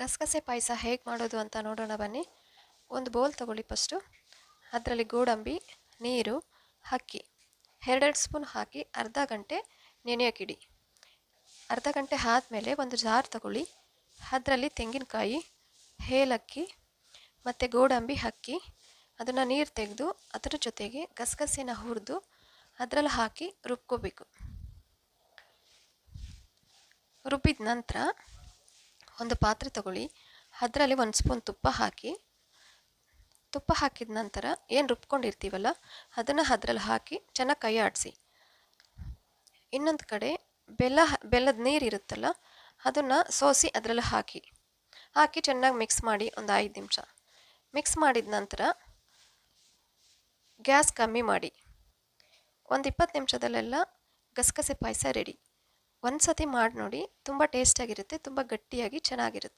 ಗಸಗಸೆ ಪಾಯಸ ಹೇಗೆ ಮಾಡೋದು ಅಂತ ನೋಡೋಣ ಬನ್ನಿ. ಒಂದು ಬೌಲ್ ತಗೊಳ್ಳಿ ಫಸ್ಟು. ಅದರಲ್ಲಿ ಗೋಡಂಬಿ, ನೀರು, ಅಕ್ಕಿ. ಎರಡೆರಡು ಸ್ಪೂನ್ ಹಾಕಿ ಅರ್ಧ ಗಂಟೆ ನೆನೆಯೋಕ್ಕಿಡಿ. ಅರ್ಧ ಗಂಟೆ ಆದಮೇಲೆ ಒಂದು ಜಾರ್ ತಗೊಳ್ಳಿ. ಅದರಲ್ಲಿ ತೆಂಗಿನಕಾಯಿ ಹೇಲಕ್ಕಿ ಮತ್ತು ಗೋಡಂಬಿ, ಅಕ್ಕಿ. ಅದನ್ನು ನೀರು ತೆಗೆದು ಅದರ ಜೊತೆಗೆ ಗಸಗಸೆನ ಹುರಿದು ಅದರಲ್ಲಿ ಹಾಕಿ ರುಬ್ಕೋಬೇಕು. ರುಬ್ಬಿದ ನಂತರ ಒಂದು ಪಾತ್ರೆ ತಗೊಳ್ಳಿ. ಅದರಲ್ಲಿ ಒಂದು ಸ್ಪೂನ್ ತುಪ್ಪ ಹಾಕಿ. ತುಪ್ಪ ಹಾಕಿದ ನಂತರ ಏನು ರುಬ್ಕೊಂಡಿರ್ತೀವಲ್ಲ, ಅದನ್ನು ಅದರಲ್ಲಿ ಹಾಕಿ ಚೆನ್ನಾಗಿ ಕೈ ಆಡಿಸಿ. ಇನ್ನೊಂದು ಕಡೆ ಬೆಲ್ಲ, ಬೆಲ್ಲದ ನೀರು ಇರುತ್ತಲ್ಲ, ಅದನ್ನು ಸೋಸಿ ಅದರಲ್ಲಿ ಹಾಕಿ. ಹಾಕಿ ಚೆನ್ನಾಗಿ ಮಿಕ್ಸ್ ಮಾಡಿ ಒಂದು ಐದು ನಿಮಿಷ. ಮಿಕ್ಸ್ ಮಾಡಿದ ನಂತರ ಗ್ಯಾಸ್ ಕಮ್ಮಿ ಮಾಡಿ. ಒಂದು ಇಪ್ಪತ್ತು ನಿಮಿಷದಲ್ಲೆಲ್ಲ ಗಸಗಸೆ ಪಾಯಸ ರೆಡಿ ಒಂದು ಸತಿ ಮಾಡಿ ನೋಡಿ ತುಂಬ ಟೇಸ್ಟಾಗಿರುತ್ತೆ ತುಂಬ ಗಟ್ಟಿಯಾಗಿ ಚೆನ್ನಾಗಿರುತ್ತೆ.